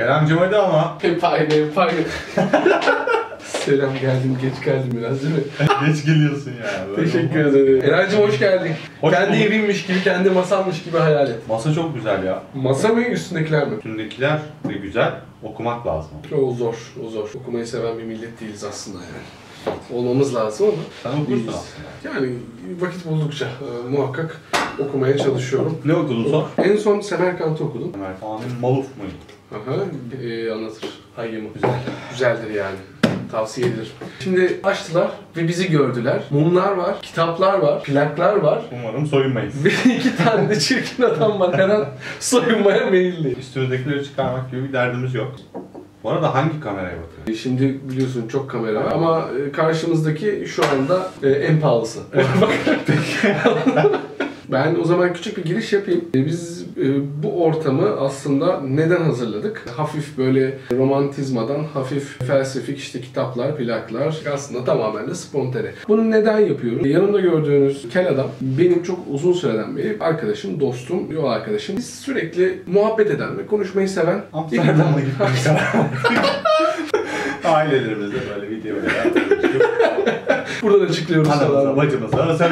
Kerem'cim hadi ama. Hep aynı, hep aynı. Selam geldim, geç geldim biraz değil mi? Geç geliyorsun ya. Böyle Teşekkür ederim. Eraycığım hoş geldin. Hoş kendi bulduk. evinmiş gibi, kendi masammış gibi hayal et. Masa çok güzel ya. Masa mı, üstündekiler mi? Üstündekiler de güzel. Okumak lazım. O zor, o zor. Okumayı seven bir millet değiliz aslında yani. Olmamız lazım ama Sen okursun değiliz. aslında. Yani vakit buldukça e, muhakkak okumaya çalışıyorum. Ne okudun son? En son Semerkant'ı okudum. Ömer Fan'ın Maluf muydu? Aha, e, anlatır. Hayyımı. Güzel. Güzeldir yani. Tavsiye edilir. Şimdi açtılar ve bizi gördüler. Mumlar var, kitaplar var, plaklar var. Umarım soyunmayız. Ve iki tane de çirkin adam var. Her an soyunmaya meyilli. Üstümüzdekileri çıkarmak gibi bir derdimiz yok. Bu arada hangi kameraya bakıyor? Şimdi biliyorsun çok kamera var ama e, karşımızdaki şu anda e, en pahalısı. Ben o zaman küçük bir giriş yapayım. E, Biz e, bu ortamı aslında neden hazırladık? Hafif böyle romantizmadan hafif felsefik işte kitaplar, plaklar aslında tamamen de spontane. Bunu neden yapıyorum? Yanımda gördüğünüz kel adam benim çok uzun süreden beri arkadaşım, dostum, yol arkadaşım. Biz sürekli muhabbet eden ve konuşmayı seven Amsterdam'a gitmek karar Ailelerimizde böyle videolar yapıyoruz. Buradan açıklıyoruz Anamıza, bacımıza, sen.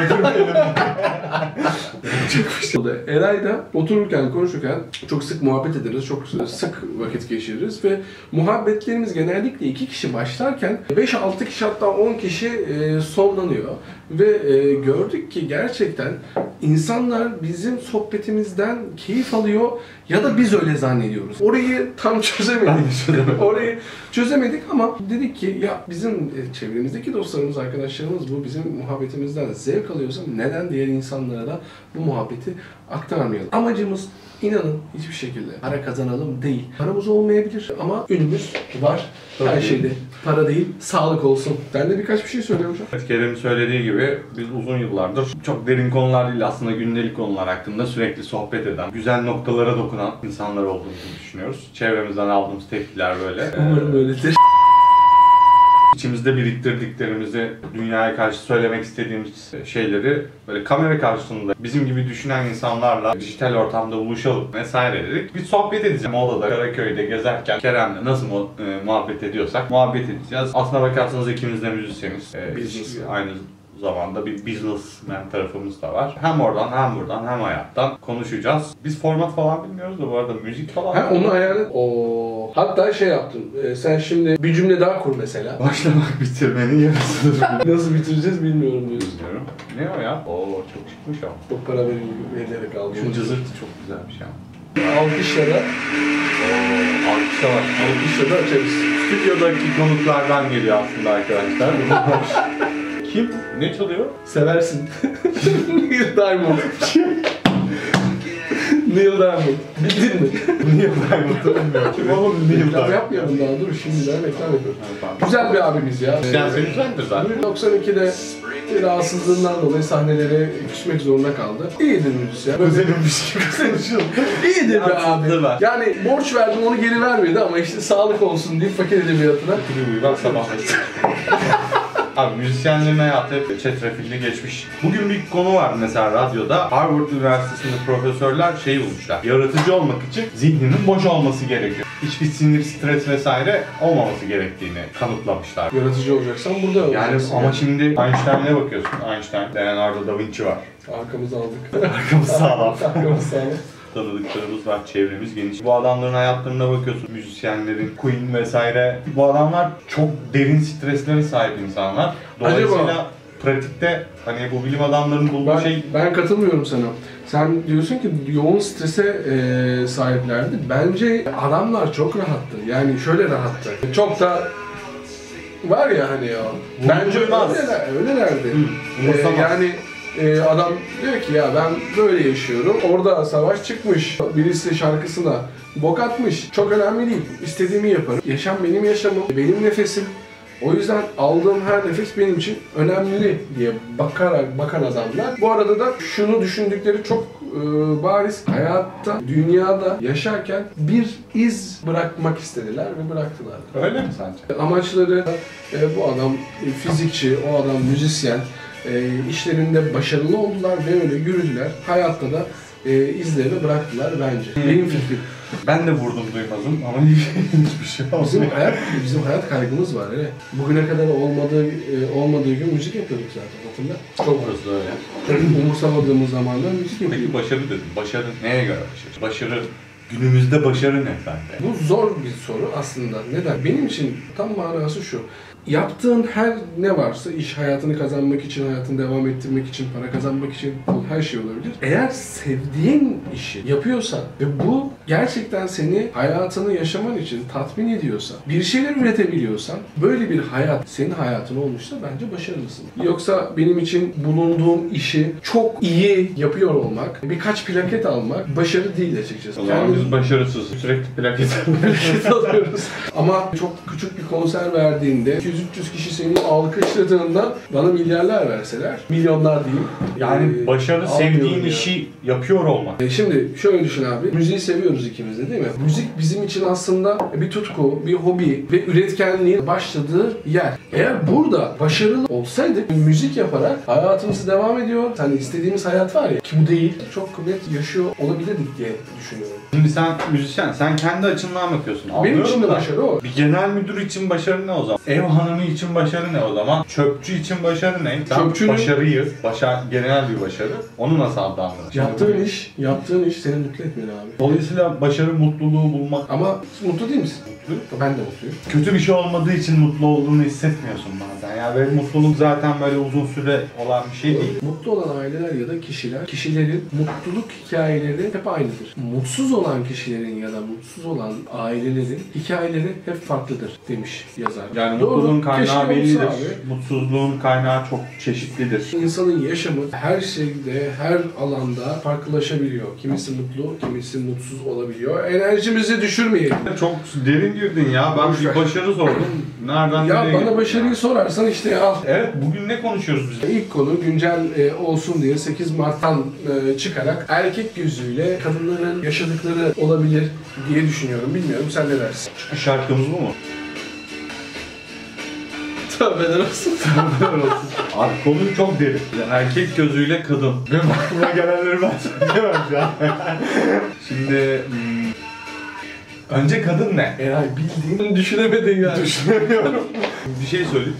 O da Eray'da otururken, konuşurken çok sık muhabbet ederiz, çok sık vakit geçiririz ve muhabbetlerimiz genellikle iki kişi başlarken 5-6 kişi hatta 10 kişi e, sonlanıyor. Ve e, gördük ki gerçekten insanlar bizim sohbetimizden keyif alıyor ya da biz öyle zannediyoruz. Orayı tam çözemedik. Orayı çözemedik ama dedik ki ya bizim e, çevremizdeki dostlarımız, arkadaşlarımız bu bizim muhabbetimizden zevk alıyorsa neden diğer insanlara da bu muhabbeti aktarmayalım. Amacımız inanın hiçbir şekilde para kazanalım değil. Paramız olmayabilir ama ünümüz var. Her şeyde para değil, sağlık olsun. Ben de birkaç bir şey söylüyorum hocam. Evet, Kerem'in söylediği gibi biz uzun yıllardır çok derin konular değil aslında gündelik konular hakkında sürekli sohbet eden, güzel noktalara dokunan insanlar olduğumuzu düşünüyoruz. Çevremizden aldığımız tepkiler böyle. Umarım Ee, öyledir. İçimizde biriktirdiklerimizi, dünyaya karşı söylemek istediğimiz şeyleri böyle kamera karşısında bizim gibi düşünen insanlarla dijital ortamda buluşalım vesaire dedik. Bir sohbet edeceğim Mola'da, Karaköy'de gezerken Kerem'le nasıl mu- e, muhabbet ediyorsak muhabbet edeceğiz. Aslına bakarsanız ikimiz de müzisyeniz. E, Business. Aynı zamanda bir businessman tarafımız da var. Hem oradan hem buradan hem hayattan konuşacağız. Biz format falan bilmiyoruz da bu arada müzik falan. Ha onu hayal et. Oo. Hatta şey yaptım. e, sen şimdi bir cümle daha kur mesela. Başlamak bitirmenin yarısıdır. Nasıl bitireceğiz bilmiyorum diyorsun. Bilmiyorum. Ne o ya? Oo çok çıkmış ama. Çok para verilerek Şu aldım. cızırtı çok güzelmiş ya. Alkışlara, Oo, alkışa bak. alkışlara açarız. Stüdyodaki konuklardan geliyor aslında arkadaşlar. Kim? Ne çalıyor? Seversin. Neil Diamond. Neil Diamond. Bildin mi? Neil Diamond'ı bilmiyorum. Kim oğlum Neil Reklam Diamond? yapmayalım daha dur şimdiden reklam yapıyoruz. Güzel bir abimiz ya. Sen güzeldir zaten. 92'de rahatsızlığından dolayı sahnelere küsmek zorunda kaldı. İyidir müzisyen. Böyle Özelimmiş gibi konuşuyorum. İyidir be abi. Yansıttılar. Yani borç verdim onu geri vermedi ama işte sağlık olsun diye fakir edebiyatına. Bak sabah. Abi müzisyenlerin hayatı hep çetrefilli geçmiş. Bugün bir konu var mesela radyoda. Harvard Üniversitesi'nde profesörler şey bulmuşlar. Yaratıcı olmak için zihninin boş olması gerekiyor. Hiçbir sinir, stres vesaire olmaması gerektiğini kanıtlamışlar. Yaratıcı olacaksan burada Yani olacaksın. ama şimdi Einstein'e bakıyorsun. Einstein, Leonardo da Vinci var. Arkamızı aldık. Arkamız sağlam. Arkamız sağlam. Tanıdıklarımız var, çevremiz geniş. Bu adamların hayatlarına bakıyorsun, müzisyenlerin, Queen vesaire. Bu adamlar çok derin streslere sahip insanlar. Dolayısıyla Acaba- pratikte hani bu bilim adamlarının bulduğu Ben, şey ben katılmıyorum sana. Sen diyorsun ki yoğun strese e, sahiplerdi. Bence adamlar çok rahattı. Yani şöyle rahattı. Çok da var ya hani ya. Bence öyleler, öylelerdi. Hı, E, umursamaz. yani e, adam diyor ki ya ben böyle yaşıyorum. Orada savaş çıkmış. Birisi şarkısına bok atmış. Çok önemli değil. İstediğimi yaparım. Yaşam benim yaşamım. Benim nefesim. O yüzden aldığım her nefes benim için önemli diye bakarak bakan adamlar. Bu arada da şunu düşündükleri çok e, bariz. Hayatta, dünyada yaşarken bir iz bırakmak istediler ve bıraktılar. öyle mi sence? Amaçları e, bu adam fizikçi, o adam müzisyen. E, işlerinde başarılı oldular ve öyle yürüdüler. Hayatta da e, izlerini bıraktılar bence. Benim fikrim. Ben de vurdum duymazım ama hiçbir şey Bizim olmuyor. hayat, bizim hayat kaygımız var öyle. Bugüne kadar olmadığı e, olmadığı gün müzik yapıyorduk zaten hatırla. Çok da öyle. umursamadığımız zamanlar müzik Peki yapıyorduk. başarı dedim. Başarı neye göre başarı? Başarı günümüzde başarı ne sence? Bu zor bir soru aslında. Neden? Benim için tam manası şu. Yaptığın her ne varsa iş hayatını kazanmak için, hayatını devam ettirmek için, para kazanmak için her şey olabilir. Eğer sevdiğin işi yapıyorsan ve bu gerçekten seni hayatını yaşaman için tatmin ediyorsa, bir şeyler üretebiliyorsan, böyle bir hayat senin hayatın olmuşsa bence başarılısın. Yoksa benim için bulunduğum işi çok iyi yapıyor olmak, birkaç plaket almak başarı değil açıkçası. O zaman Kendim- biz başarısız. Sürekli plaket plaket alıyoruz. Ama çok küçük bir konser verdiğinde 200-300 kişi seni alkışladığında bana milyarlar verseler, milyonlar diyeyim. Yani Ee, başarı sevdiğin ya. işi yapıyor olmak. E Şimdi şöyle düşün abi, müziği seviyoruz ikimiz de değil mi? Müzik bizim için aslında bir tutku, bir hobi ve üretkenliğin başladığı yer. Eğer burada başarılı olsaydık, müzik yaparak hayatımızı devam ediyor, hani istediğimiz hayat var ya, ki bu değil, çok net yaşıyor olabilirdik diye düşünüyorum. Şimdi sen müzisyen, sen kendi açından bakıyorsun. Benim için de başarı o. Bir genel müdür için başarı ne o zaman? Ev hanımı için başarı ne o zaman? Çöpçü için başarı ne? Sen Çöpçünün- başarıyı, başa, genel bir başarı. Onu nasıl adlandırırsın? Yaptığın iş, yaptığın iş seni mutlu etmeli abi. Dolayısıyla başarı mutluluğu bulmak. Ama mutlu değil misin? Mutlu. Ben de mutluyum. Kötü bir şey olmadığı için mutlu olduğunu hissetmiyorsun bazen. Yani ve mutluluk zaten böyle uzun süre olan bir şey değil. Mutlu olan aileler ya da kişiler, kişilerin mutluluk hikayeleri hep aynıdır. Mutsuz olan kişilerin ya da mutsuz olan ailelerin hikayeleri hep farklıdır demiş yazar. Yani Doğru, mutluluğun kaynağı bellidir. abi. Mutsuzluğun kaynağı çok çeşitlidir. İnsanın yaşamı her şeyde, her alanda farklılaşabiliyor. Kimisi mutlu, kimisi mutsuz olabiliyor. Enerjimizi düşürmeyelim. Çok derin girdin ya. Ben Boş ver. bir başarı sordum. Nereden Ya nereye bana gittin başarıyı sorarsan işte al. Evet, bugün ne konuşuyoruz biz? İlk konu güncel e, olsun diye 8 Mart'tan e, çıkarak erkek gözüyle kadınların yaşadıkları olabilir diye düşünüyorum. Bilmiyorum sen ne dersin? Çıkış şarkımız bu mu? Tövbeler olsun. Abi konu çok derin. Erkek gözüyle kadın. Benim aklıma gelenleri ben söyleyemem şu an. Şimdi... hmm, önce kadın ne? Eray bildiğin düşünemedin yani. Düşünemiyorum. bir şey söyleyeyim.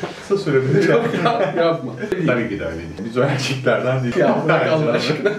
çok kısa Yok ya, yapma. Tabii ki de öyle değil. Biz o erkeklerden değil. Ya bırak Allah aşkına.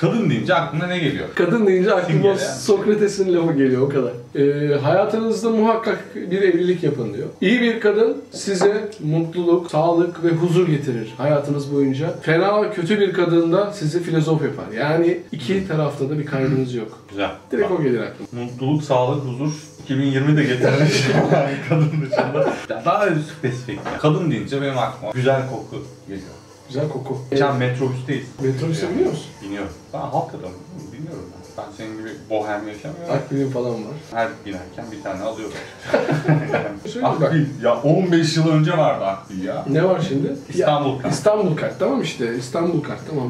Kadın deyince aklına ne geliyor? Kadın deyince aklıma yani. Sokrates'in lafı geliyor o kadar. Ee, hayatınızda muhakkak bir evlilik yapın diyor. İyi bir kadın size mutluluk, sağlık ve huzur getirir hayatınız boyunca. Fena kötü bir kadın da sizi filozof yapar. Yani iki tarafta da bir kaygınız yok. Güzel. Direkt o gelir aklıma. Mutluluk, sağlık, huzur 2020'de getirmiş yani kadın dışında. Daha spesifik. Kadın deyince benim aklıma güzel koku geliyor. Güzel koku. Geçen metrobüsteyiz. Metrobüse biliyor musun? Biniyorum. Ben halk adamım. Bilmiyorum ben. Ben senin gibi bohem yaşamıyorum. Akbil'in falan var. Her binerken bir tane alıyorum. Söyle bak. Akbil. Ya 15 yıl önce vardı Akbil ya. Ne var şimdi? İstanbul kart. İstanbul kart tamam işte. İstanbul kart tamam.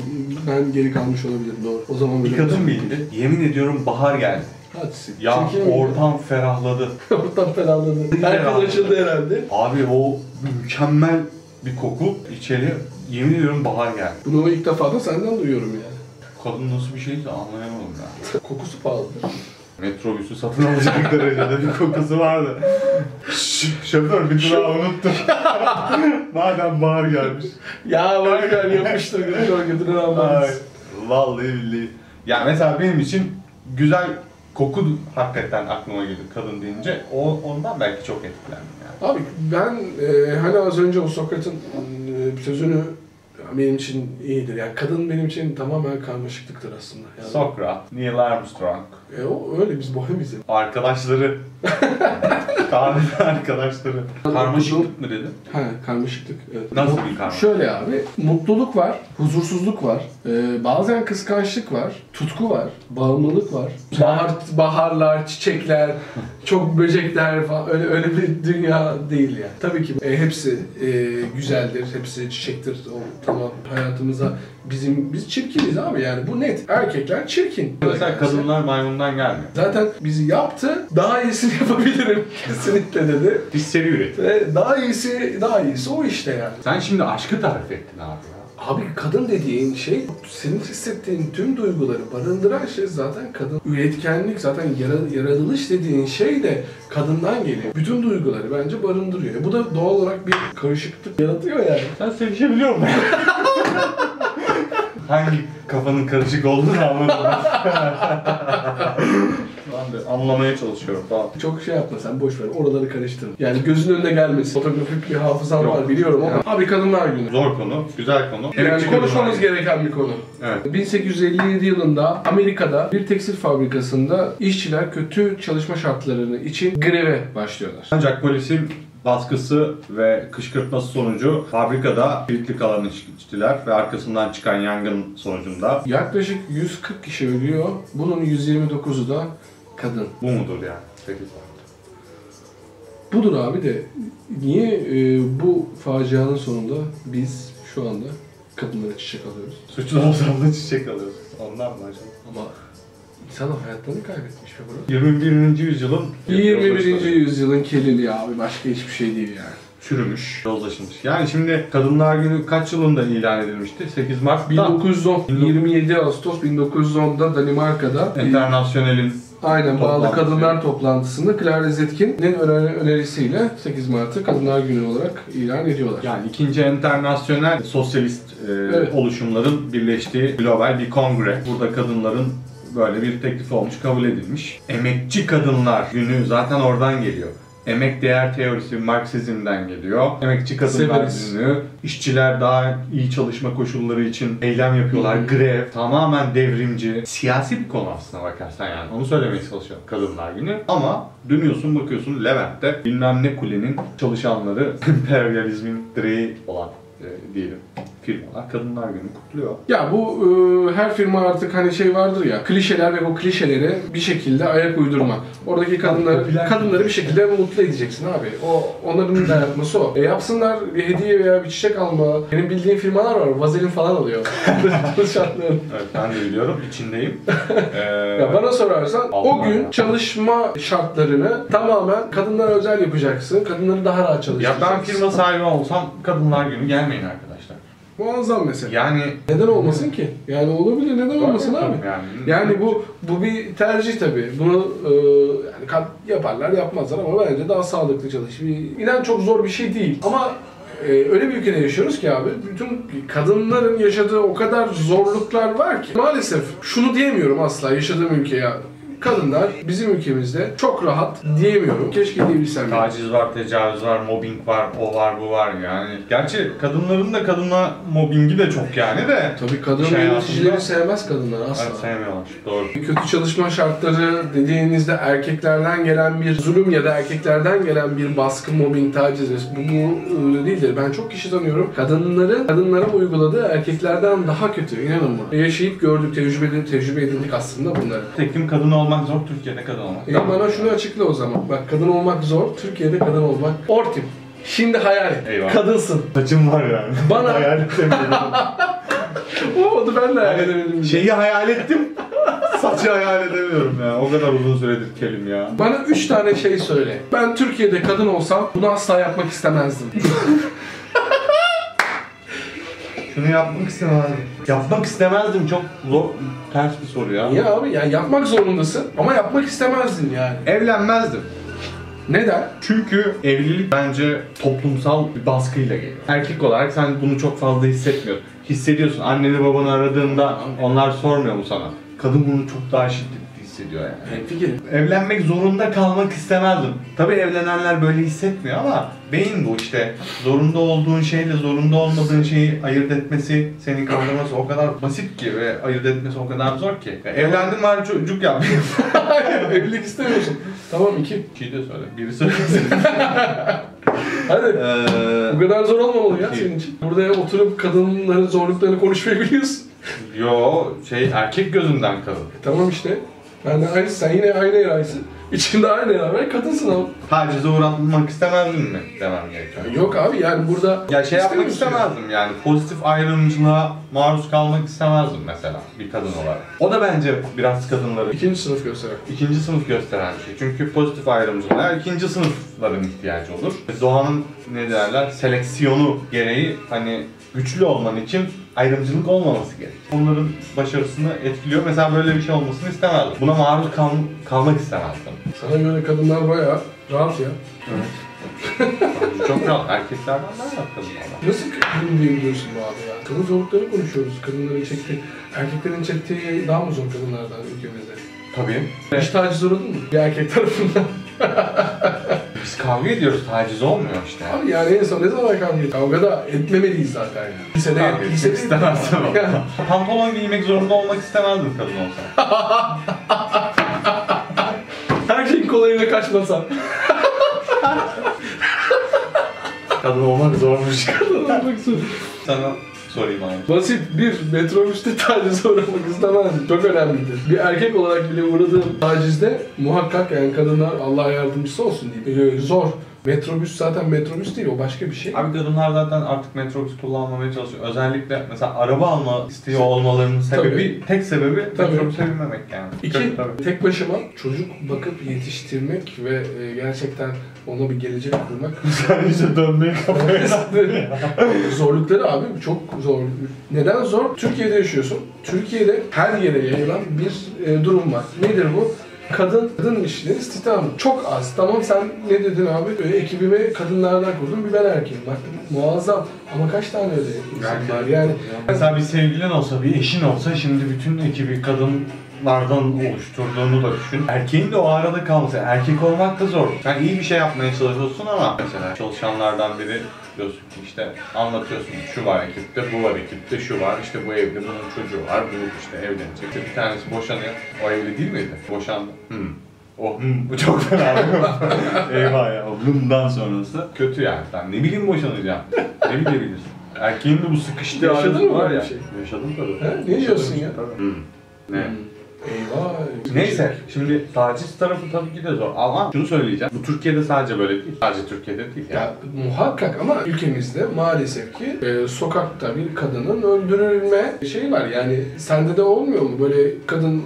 Ben geri kalmış olabilirim doğru. O zaman Bir kadın bindi. Yemin ediyorum bahar geldi. Hadi Ya Çirkin mi? ortam ferahladı. Ortam ferahladı. Herkes açıldı herhalde. Abi o mükemmel bir koku içeri yemin ediyorum bahar geldi. Bunu ilk defa da senden duyuyorum yani. Kadın nasıl bir şeyse anlayamadım ya. Kokusu pahalıdır. Metrobüsü satın alacak derecede bir kokusu vardı. Şş, Şoför bir durağı unuttum. Madem bahar gelmiş. Ya bak yani yapmıştır götürür Ay, almaz. vallahi billahi. Ya mesela benim için güzel koku hakikaten aklıma gelir kadın deyince. O, ondan belki çok etkilendim yani. Abi ben e, hani az önce o Sokrat'ın e, sözünü benim için iyidir. Yani kadın benim için tamamen karmaşıklıktır aslında. Yani, Sokrat, Neil Armstrong, e, o öyle biz bohemiz arkadaşları. Kahve arkadaşları. Karmaşıklık mı dedin? Ha karmaşıklık. Evet. Nasıl bir karmaşık? Şöyle abi, mutluluk var, huzursuzluk var, e, bazen kıskançlık var, tutku var, bağımlılık var. Bahar, baharlar, çiçekler, çok böcekler falan öyle öyle bir dünya değil yani. Tabii ki e, hepsi e, güzeldir, hepsi çiçektir. O tamam hayatımıza bizim biz çirkiniz abi yani bu net. Erkekler çirkin. Mesela kadınlar maymundan gelmiyor. Zaten bizi yaptı, daha iyisini yapabilirim kesinlikle dedi. Biz seri üretim. Ve daha iyisi, daha iyisi o işte yani. Sen şimdi aşkı tarif ettin abi. Abi kadın dediğin şey senin hissettiğin tüm duyguları barındıran şey zaten kadın. Üretkenlik zaten yara- yaratılış dediğin şey de kadından geliyor. Bütün duyguları bence barındırıyor. E Bu da doğal olarak bir karışıklık yaratıyor yani. Sen sevişebiliyor musun? Hangi kafanın karışık olduğunu anlamadım. de anlamaya çalışıyorum falan. Çok şey yapma sen boş ver oraları karıştırma. Yani gözün önüne gelmesin. Fotoğrafik bir hafızan Yok. var biliyorum ama. Abi kadınlar günü. Zor konu, güzel konu. Yani Emekçi konuşmamız kadınlar. gereken bir konu. Evet. 1857 yılında Amerika'da bir tekstil fabrikasında işçiler kötü çalışma şartları için greve başlıyorlar. Ancak polisin baskısı ve kışkırtması sonucu fabrikada kilitli kalan işçiler ve arkasından çıkan yangın sonucunda Yaklaşık 140 kişi ölüyor. Bunun 129'u da kadın. bu mudur yani? 8 Budur abi de niye e, bu facianın sonunda biz şu anda kadınlara çiçek alıyoruz? Suçlu olsam da çiçek alıyoruz. Ondan mı acaba? Ama insan hayatlarını kaybetmiş be bro. 21. yüzyılın 21. yüzyılın kelili abi başka hiçbir şey değil yani. çürümüş, yozlaşılmış. Yani şimdi Kadınlar Günü kaç yılında ilan edilmişti? 8 Mart'ta 1910, 27 Ağustos 1910'da Danimarka'da e, Internasyonel'in Aynen bağlı kadınlar toplantısında Clara Zetkin'in öner- önerisiyle 8 Mart'ı Kadınlar Günü olarak ilan ediyorlar. yani ikinci internasyonel sosyalist e, Evet. oluşumların birleştiği global bir kongre. Burada kadınların böyle bir teklifi olmuş, kabul edilmiş. Emekçi Kadınlar Günü zaten oradan geliyor. Emek değer teorisi Marksizm'den geliyor. Emekçi Kadınlar Severiz. Günü, işçiler daha iyi çalışma koşulları için eylem yapıyorlar, hı. grev, tamamen devrimci. Siyasi bir konu aslına bakarsan yani. Onu söylemeye çalışıyorum Kadınlar Günü. Ama dönüyorsun bakıyorsun Levent'te bilmem ne kulenin çalışanları emperyalizmin direği olan e, diyelim firmalar Kadınlar Günü kutluyor. Ya bu e, her firma artık hani şey vardır ya klişeler ve o klişeleri bir şekilde ayak uydurma. Oradaki kadınları kadınları bir şekilde mutlu edeceksin abi. O onların dayatması o. E yapsınlar bir hediye veya bir çiçek alma. Benim bildiğim firmalar var. Vazelin falan alıyor. Çalışanların. Evet ben de biliyorum içindeyim. Ee, Ya bana sorarsan o gün ya. çalışma şartlarını tamamen kadınlara özel yapacaksın. Kadınları daha rahat ya çalıştıracaksın. ben firma sahibi olsam Kadınlar Günü gelmeyin arkadaşlar. Muazzam mesela. Yani Neden olmasın ki? Yani olabilir neden olmasın abi? Yani, Yani bu bu bir tercih tabii. Bunu e, yani kat- yaparlar yapmazlar ama bence daha sağlıklı çalış. Bir, inan çok zor bir şey değil. Ama e, öyle bir ülkede yaşıyoruz ki abi bütün kadınların yaşadığı o kadar zorluklar var ki maalesef şunu diyemiyorum asla yaşadığım ülkeye kadınlar bizim ülkemizde çok rahat diyemiyorum. Keşke diyebilsem. yani. Taciz var, tecavüz var, mobbing var, o var, bu var yani. Gerçi kadınların da kadına mobbingi de çok yani de. Tabii kadın İş yöneticileri sevmez kadınlar asla. Evet, sevmiyorlar. Doğru. Kötü çalışma şartları dediğinizde erkeklerden gelen bir zulüm ya da erkeklerden gelen bir baskı, mobbing, taciz bu, bu e, değildir. Ben çok kişi tanıyorum. Kadınların kadınlara uyguladığı erkeklerden daha kötü. İnanın buna. Yaşayıp gördük, tecrübe, tecrübe edindik aslında bunları. Tekim kadın olmak zor, Türkiye'de kadın olmak. E bana şunu açıkla o zaman. Bak kadın olmak zor, Türkiye'de kadın olmak ortim. Şimdi hayal et. Eyvah. Kadınsın. Saçım var yani. Bana- hayal edemiyorum. Olmadı ben de hayal edemedim. Şeyi hayal ettim. Saçı hayal edemiyorum ya. O kadar uzun süredir kelim ya. Bana üç tane şey söyle. Ben Türkiye'de kadın olsam bunu asla yapmak istemezdim. Şunu yapmak istemezdim. Yapmak istemezdim. Çok zor, ters bir soru ya. Ya abi ya yapmak zorundasın ama yapmak istemezdin yani. Evlenmezdim. Neden? Çünkü evlilik bence toplumsal bir baskıyla geliyor. Erkek olarak sen bunu çok fazla hissetmiyorsun. Hissediyorsun. Anneni babanı aradığında onlar sormuyor mu sana? Kadın bunu çok daha şiddetli hissediyor yani. Fikrim. Evlenmek zorunda kalmak istemezdim. Tabii evlenenler böyle hissetmiyor ama beyin bu işte. Zorunda olduğun şeyle zorunda olmadığın şeyi ayırt etmesi, seni kandırması o kadar basit ki ve ayırt etmesi o kadar zor ki. Ya evlendim var çocuk yap. Evlilik istemiyorsun. Tamam iki. Şey de söyle. Biri söylesin. Hadi. Ee, Bu kadar zor olmamalı ya senin için. Burada oturup kadınların zorluklarını konuşmayı biliyorsun. Yo şey erkek gözünden kadın. Tamam işte. Ben de aynı, sen yine aynı eraysın. İçinde aynı era var. Kadınsın abi. Tacize uğratmak istemezdim mi demem gerekiyor. Yok abi yani burada... Ya şey yapmak istemezdim yani pozitif ayrımcılığa maruz kalmak istemezdim mesela bir kadın olarak. O da bence biraz kadınları İkinci sınıf gösteren. ikinci sınıf gösteren bir şey. Çünkü pozitif ayrımcılığa ikinci sınıfların ihtiyacı olur. Doğanın ne derler seleksiyonu gereği hani güçlü olman için ayrımcılık olmaması gerek. Onların başarısını etkiliyor. Mesela böyle bir şey olmasını istemezdim. Buna maruz kal kalmak istemezdim. Sana göre kadınlar bayağı rahat ya. Evet. Çok rahat. Erkeklerden daha rahat kadınlardan. Nasıl kadın diyebiliyorsun bu abi ya? Kadın zorlukları konuşuyoruz. Kadınların çektiği, erkeklerin çektiği daha mı zor kadınlardan ülkemizde? Tabii. Hiç taciz uğradın mı? Bir erkek tarafından. Kavga ediyoruz. Taciz olmuyor işte. Abi yani en son ne zaman kavga ettik? Kavga da etmemeliyiz zaten yani. Lisede, Kavga lisede istemezdim. Pantolon giymek zorunda olmak istemezdim kadın olsam. Her şeyin kolayına kaçmasan. Kadın olmak zormuş. Kadın olmak zor. Sana sorayım abi. Basit bir metrobüste tacize uğramak istemezdim. Çok önemlidir. Bir erkek olarak bile uğradığım tacizde muhakkak yani kadınlar Allah yardımcısı olsun diyeyim. Ee, zor. Metrobüs zaten metrobüs değil o başka bir şey. Abi kadınlar zaten artık metrobüs kullanmamaya çalışıyor. Özellikle mesela araba alma istiyor olmalarının sebebi, tek sebebi Tabii. metrobüse binmemek yani. İki, Tabii, tabii. tek başıma çocuk bakıp yetiştirmek ve e, gerçekten ona bir gelecek kurmak işte dönmeyi Zorlukları abi çok zor. Neden zor? Türkiye'de yaşıyorsun. Türkiye'de her yere yayılan bir e, durum var. Nedir bu? Kadın, kadın işleri istihdamı çok az. Tamam sen ne dedin abi? E, ekibime kadınlardan kurdum bir ben erkeğim. Bak muazzam. Ama kaç tane öyle insan var? Yani Mesela bir sevgilin olsa, bir eşin olsa şimdi bütün ekibi kadınlardan oluşturduğunu da düşün. Erkeğin de o arada kalması. Erkek olmak da zor. Sen iyi bir şey yapmaya çalışıyorsun ama mesela çalışanlardan biri diyorsun ki işte anlatıyorsun şu var ekipte, bu var ekipte, şu var, işte bu evde bunun çocuğu var, bu işte evlenecek. İşte bir tanesi boşanıyor. O evli değil miydi? Boşandı. Hmm. O hmm, bu çok fena. Eyvah ya. O hımdan sonrası kötü yani. Ben ne bileyim boşanacağım. ne bilebilirsin. Erkeğin de bu sıkıştığı Yaşadın mı var ya. şey? Yaşadım tabii. He? Ne diyorsun ya? Tabii. Hmm. Ne? Eyvah. Neyse, şimdi taciz tarafı tabii ki de zor. Ama şunu söyleyeceğim. Bu Türkiye'de sadece böyle değil. Sadece Türkiye'de değil. Ya muhakkak ama ülkemizde maalesef ki e, sokakta bir kadının öldürülme şeyi var. Yani sende de olmuyor mu? Böyle kadın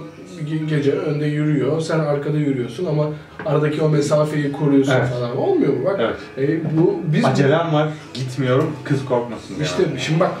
ge- gece önde yürüyor, sen arkada yürüyorsun ama aradaki o mesafeyi koruyorsun Evet. falan. Olmuyor mu? Bak Evet. e, bu biz Acelem var. Gitmiyorum. Kız korkmasın işte şimdi bak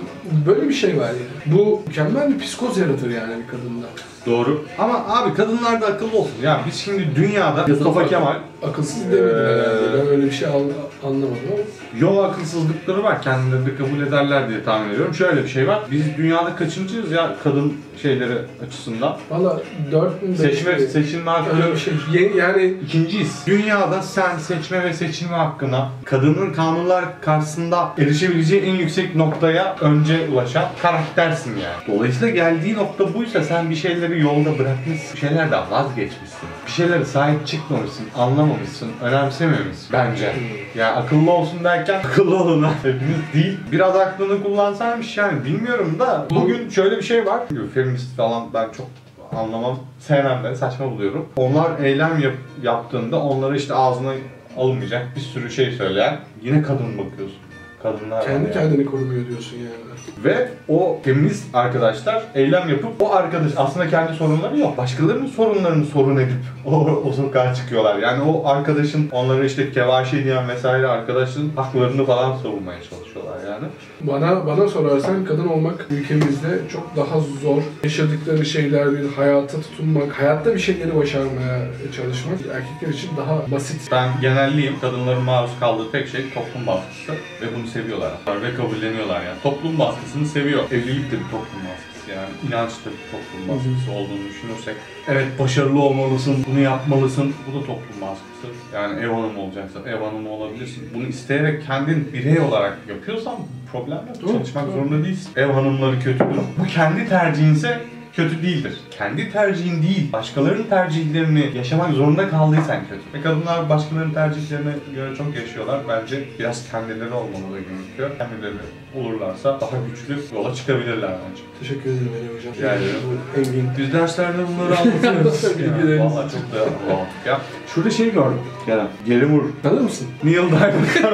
böyle bir şey var yani. Bu mükemmel bir psikoz yaratır yani bir kadında. Doğru. Ama abi kadınlar da akıllı olsun. Ya biz şimdi dünyada Mustafa Kemal Akılsız demedin Ee, herhalde. Ben öyle bir şey an- anlamadım ama. yol akılsızlıkları var. Kendileri de kabul ederler diye tahmin ediyorum. Şöyle bir şey var. Biz dünyada kaçıncıyız ya kadın şeyleri açısından? Valla 4 mü Seçme, seçilme hakkı Öyle bir şey. Ye- Yani İkinciyiz. Dünyada sen seçme ve seçilme hakkına kadının kanunlar karşısında erişebileceği en yüksek noktaya önce ulaşan karaktersin yani. Dolayısıyla geldiği nokta buysa sen bir şeyleri yolda bırakmışsın. Bir şeylerden vazgeçmişsin. Bir şeylere sahip çıkmamışsın, anlamamışsın, önemsememişsin bence. Yani akıllı olsun derken akıllı olun. Hepimiz değil. Biraz aklını kullansaymış yani bilmiyorum da bugün şöyle bir şey var. Feminist falan ben çok anlamam, sevmem de saçma buluyorum. Onlar eylem yap- yaptığında onlara işte ağzına alınmayacak bir sürü şey söyleyen yine kadın bakıyorsun. Kadınlar kendi yani. kendini korumuyor diyorsun yani. Ve o feminist arkadaşlar eylem yapıp o arkadaş aslında kendi sorunları yok. Başkalarının sorunlarını sorun edip o, o sokağa çıkıyorlar. Yani o arkadaşın onları işte kevaşe diyen vesaire arkadaşın haklarını falan savunmaya çalışıyorlar yani. Bana bana sorarsan kadın olmak ülkemizde çok daha zor. Yaşadıkları şeyler bir hayata tutunmak, hayatta bir şeyleri başarmaya çalışmak erkekler için daha basit. Ben genelliyim. Kadınların maruz kaldığı tek şey toplum baskısı ve bunu seviyorlar. Ve kabulleniyorlar yani. Toplum baskısını seviyor. Evlilik de bir toplum baskısı yani. İnanç da bir toplum baskısı olduğunu düşünürsek. Evet başarılı olmalısın, bunu yapmalısın. Bu da toplum baskısı. Yani ev hanımı olacaksa ev hanımı olabilirsin. Bunu isteyerek kendin birey olarak yapıyorsan problem yok. Çalışmak doğru. zorunda değilsin. Ev hanımları kötüdür. Bu kendi tercihinse kötü değildir. Kendi tercihin değil, başkalarının tercihlerini yaşamak zorunda kaldıysan kötü. Ve kadınlar başkalarının tercihlerine göre çok yaşıyorlar. Bence biraz kendileri olmalı gerekiyor. Kendileri olurlarsa daha güçlü yola çıkabilirler bence. Teşekkür ederim Ali Hocam. Rica ederim. Bu engin. Biz derslerde bunları anlatıyoruz. Bilgileriniz ya, Vallahi çok da anlattık ya. Şurada şey gördüm. Kerem. Geri Moore. Tanır mısın? Neil Diamond.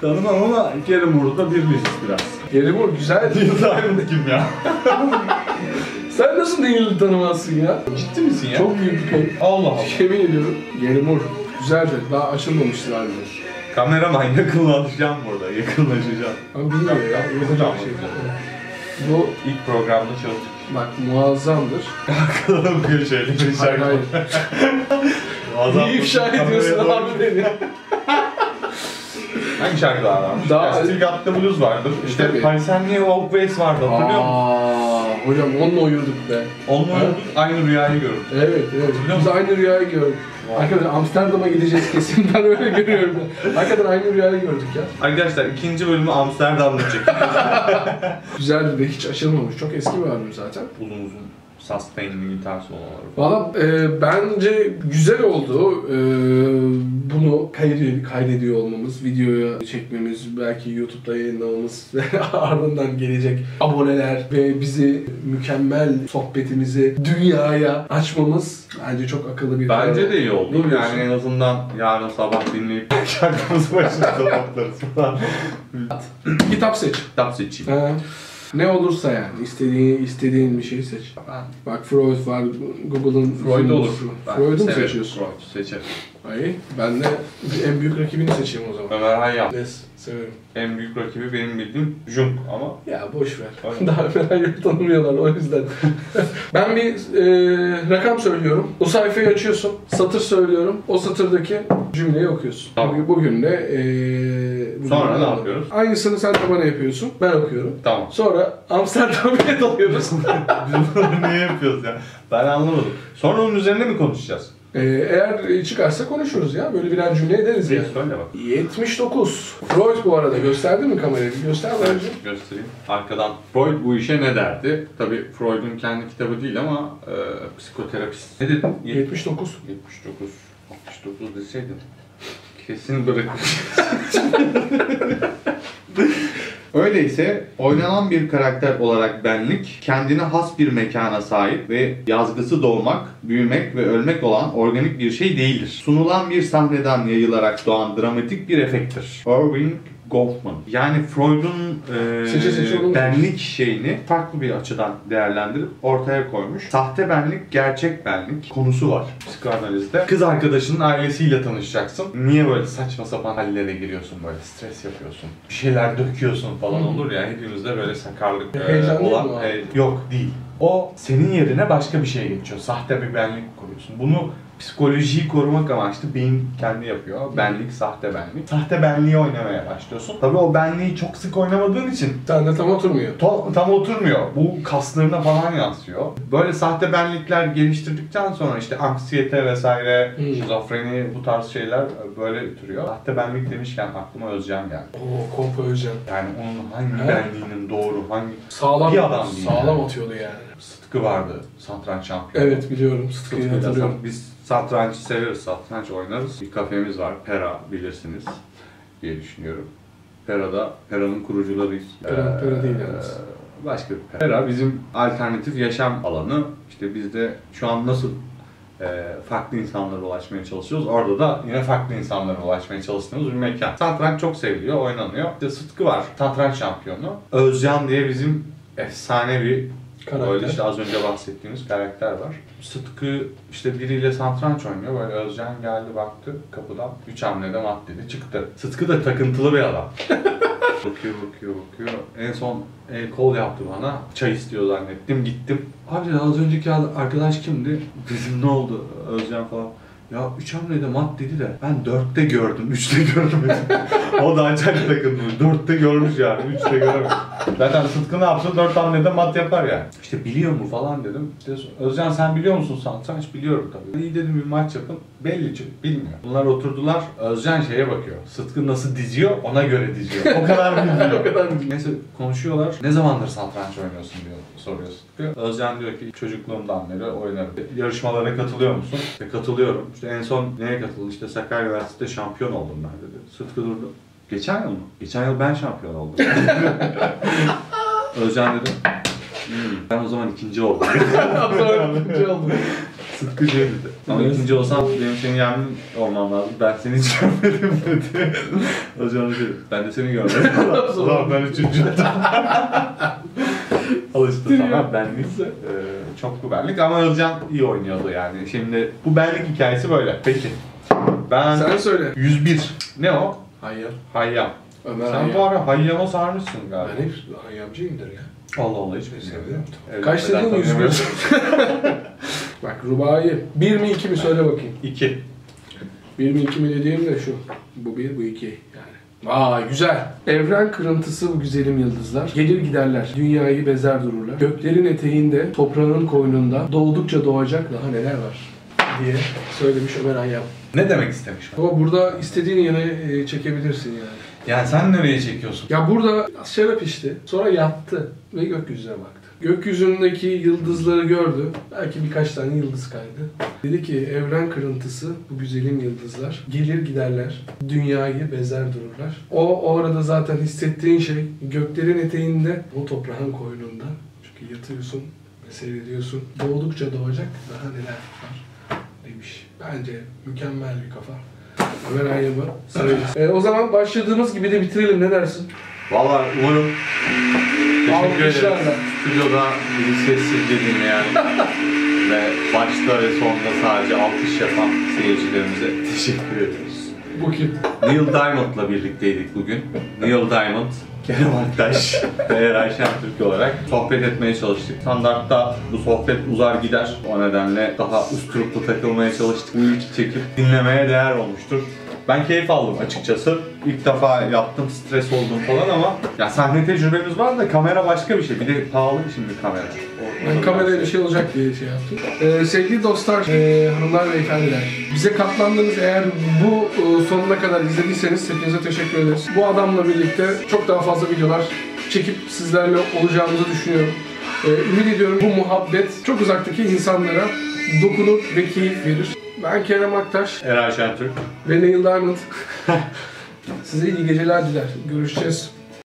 Tanımam ama Geri Moore'da bir biraz. Geri Moore güzel. Neil Diamond kim ya? Sen nasıl Neil'i tanımazsın ya? Ciddi misin ya? Çok büyük bir kayıp. Allah Allah. Yemin ediyorum. Geri Moore. Güzeldi. Daha açılmamıştı galiba. Kameraman yakınlaşacağım burada, yakınlaşacağım. Ama bilmiyorum ya. Bir şey. Bu İlk programda çalıştık. bak muazzamdır. Bakalım bir şeyle bir Hayır şey. hayır. Niye ifşa ediyorsun abi beni? Hangi şarkılar var? Daha-. Still Got The Blues vardır. İşte. Paris and New Always vardı hatırlıyor musun? Hocam onunla uyurduk be. Onunla Ha? aynı rüyayı gördüm. Evet, evet. Biz aynı rüyayı gördük. Vay. Arkadaşlar Amsterdam'a gideceğiz kesin. Ben öyle görüyorum. Hakikaten aynı rüyayı gördük ya. Arkadaşlar ikinci bölümü Amsterdam'da çektik. Güzeldi de hiç açılmamış. Çok eski bir albüm zaten. uzun uzun sustain'li gitar soloları. Valla e, bence güzel oldu. E, bunu kaydediyor, kaydediyor olmamız, videoya çekmemiz, belki YouTube'da yayınlamamız ve ardından gelecek aboneler ve bizi mükemmel sohbetimizi dünyaya açmamız bence çok akıllı bir Bence de iyi oldu. Ne diyorsun? Yani en azından yarın sabah dinleyip şarkımızı başına toplarız falan. Kitap seç. Kitap seçeyim. Ha. Ne olursa yani istediğin istediğin bir şeyi seç. Ben Bak Freud var, Google'ın Freud olur. Freud'u mu seçiyorsun? Freud seçerim. Ay, ben de en büyük rakibini seçeyim o zaman. Ömer Hayyam. Nes, severim. En büyük rakibi benim bildiğim Jung ama Ya boş ver. Aynen. Daha Ömer tanımıyorlar o yüzden. ben bir e, rakam söylüyorum. O sayfayı açıyorsun. Satır söylüyorum. O satırdaki cümleyi okuyorsun. Tamam. Bugün, bugün de e, Sonra ne yapıyoruz? Aynısını sen de bana yapıyorsun. Ben okuyorum. tamam. Sonra Amsterdam'a dalıyoruz. Biz bunu niye yapıyoruz ya? Ben anlamadım. Sonra onun üzerine mi konuşacağız? Ee, eğer çıkarsa konuşuruz ya. Böyle birer cümle ederiz ya. Söyle bak. 79. Freud bu arada gösterdi mi kamerayı? Bir Göster bence. Göstereyim. Arkadan Freud bu işe ne derdi? Tabii Freud'un kendi kitabı değil ama e, psikoterapist. Ne dedin? 79. 79. 69 deseydin. Kesin bırakmış. Öyleyse oynanan bir karakter olarak benlik, kendine has bir mekana sahip ve yazgısı doğmak, büyümek ve ölmek olan organik bir şey değildir. Sunulan bir sahneden yayılarak doğan dramatik bir efekttir. Irving Goffman. Yani Freud'un e, Seçe seçe benlik şeyini farklı bir açıdan değerlendirip ortaya koymuş. Sahte benlik, gerçek benlik konusu var psikanalizde. Kız arkadaşının ailesiyle tanışacaksın. Niye böyle saçma sapan hallere giriyorsun böyle stres yapıyorsun. Bir şeyler döküyorsun falan olur ya hepimizde böyle sakarlık e, olan e, yok değil. O senin yerine başka bir şey geçiyor. Sahte bir benlik kuruyorsun. Bunu psikolojiyi korumak amaçlı beyin kendi yapıyor. Benlik, sahte benlik. Sahte benliği oynamaya başlıyorsun. Tabii o benliği çok sık oynamadığın için Sen de tam oturmuyor. to- tam oturmuyor. Bu kaslarına falan yansıyor. Böyle sahte benlikler geliştirdikten sonra işte anksiyete vesaire, Hmm. şizofreni bu tarz şeyler böyle türüyor. Sahte benlik demişken aklıma Özcan geldi. Oo Kompo Özcan. Yani onun hangi He? benliğinin doğru, hangi Sağlam, Bir adam değil sağlam yani. atıyordu yani. Sıtkı vardı satranç şampiyonu. Evet biliyorum. Sıtkı'yı Sıtkı'yla hatırlıyorum. Biz satranç severiz, satranç oynarız. Bir kafemiz var, Pera bilirsiniz diye düşünüyorum. Pera'da, Pera'nın kurucularıyız. Pera- Pera değil yalnız. Başka bir Pera. Pera bizim alternatif yaşam alanı. İşte biz de şu an nasıl e, farklı insanlara ulaşmaya çalışıyoruz. Orada da yine farklı insanlara ulaşmaya çalıştığımız bir mekan. Satranç çok seviliyor, oynanıyor. İşte Sıtkı var, satranç şampiyonu. Özcan diye bizim efsane bir Karakter. Böyle işte az önce bahsettiğimiz karakter var. Sıtkı işte biriyle satranç oynuyor. Böyle Özcan geldi baktı kapıdan. Üç hamlede mat dedi çıktı. Sıtkı da takıntılı bir adam. bakıyor bakıyor bakıyor. En son el kol yaptı bana. Çay istiyor zannettim gittim. Abi az önceki arkadaş kimdi? Bizim ne oldu Özcan falan. Ya üç hamlede mat dedi de ben dörtte gördüm, üçte görmedim. o da acayip takılmış. Dörtte görmüş yani, üçte görememiş. Zaten Sıtkı ne yapsa dört hamlede mat yapar yani. İşte biliyor mu falan dedim. Özcan sen biliyor musun satranç? Biliyorum tabii. İyi dedim bir maç yapın. Belli çünkü bilmiyor. Bunlar oturdular. Özcan şeye bakıyor. Sıtkı nasıl diziyor ona göre diziyor. O kadar bilmiyor. O kadar bilmiyor. Neyse konuşuyorlar. Ne zamandır satranç oynuyorsun diyor soruyor Sıtkı. Özcan diyor ki çocukluğumdan beri oynarım. Yarışmalara katılıyor musun? İşte katılıyorum. İşte en son neye katıldın? İşte Sakarya Üniversitesi'de şampiyon oldum ben dedi. Sıtkı durdu. Geçen yıl mı? Geçen yıl ben şampiyon oldum. Özcan dedi. "Hmm, ben o zaman ikinci oldum. Sonra ikinci oldu. Sıtkı şey dedi. Ama ikinci olsam benim seni yenmem olmam lazım. Ben seni hiç görmedim dedi. Özcan dedi. Ben de seni görmedim. o zaman ben üçüncü oldum. Al işte sana benlik. Ee, çok bu benlik ama Özcan iyi oynuyordu yani. Şimdi bu benlik hikayesi böyle. Peki. Ben Sen söyle. 101. Ne o? Hayır. Hayyam. Ömer Sen Hayyam. bu ara Hayyam'a sarmışsın galiba. Ben hep Hayyamcıyımdır ya. Allah Allah hiç bilmiyorum. Evet, Kaç dedin? 101. tanımıyorum. Bak Rubai. 1 mi 2 mi söyle bakayım. İki. 1 mi 2 mi dediğim de şu. Bu 1 bu 2 yani. Vay güzel. Evren kırıntısı bu güzelim yıldızlar. Gelir giderler. Dünyayı bezer dururlar. Göklerin eteğinde, toprağın koynunda doğdukça doğacak daha neler var diye söylemiş Ömer Hayyam. Ne demek istemiş? Ama burada istediğin yere çekebilirsin yani. Yani sen nereye çekiyorsun? Ya burada şarap içti. Sonra yattı ve gökyüzüne baktı. Gökyüzündeki yıldızları gördü. Belki birkaç tane yıldız kaydı. Dedi ki evren kırıntısı bu güzelim yıldızlar. Gelir giderler. Dünyayı bezer dururlar. O, o arada zaten hissettiğin şey göklerin eteğinde o toprağın koynunda. Çünkü yatıyorsun ve seyrediyorsun. Doğdukça doğacak daha neler var demiş. Bence mükemmel bir kafa. Ömer severiz. E, o zaman başladığımız gibi de bitirelim ne dersin? Valla umarım teşekkür ederim. Stüdyoda bizi sessizce dinleyen ve başta ve sonunda sadece alkış yapan seyircilerimize teşekkür ediyoruz. Bu kim? Neil Diamond'la birlikteydik bugün. Neil Diamond, Kerem Aktaş ve Eray Şentürk olarak sohbet etmeye çalıştık. Standartta bu sohbet uzar gider. O nedenle daha üstüruplu takılmaya çalıştık. Bu ilk çekip dinlemeye değer olmuştur. Ben keyif aldım açıkçası. İlk defa yaptım, stres oldum falan ama ya sahne tecrübemiz var da kamera başka bir şey. Bir de pahalı şimdi kamera. Ben kameraya bir şey olacak diye şey yaptım. Ee, sevgili dostlar, e, hanımlar ve efendiler. Bize katlandınız eğer bu e, sonuna kadar izlediyseniz hepinize teşekkür ederiz. Bu adamla birlikte çok daha fazla videolar çekip sizlerle olacağımızı düşünüyorum. Ee, ümit ediyorum bu muhabbet çok uzaktaki insanlara dokunur ve keyif verir. Ben Kerem Aktaş Eray Şentürk. ve Neil Diamond. Size iyi geceler diler. Görüşeceğiz.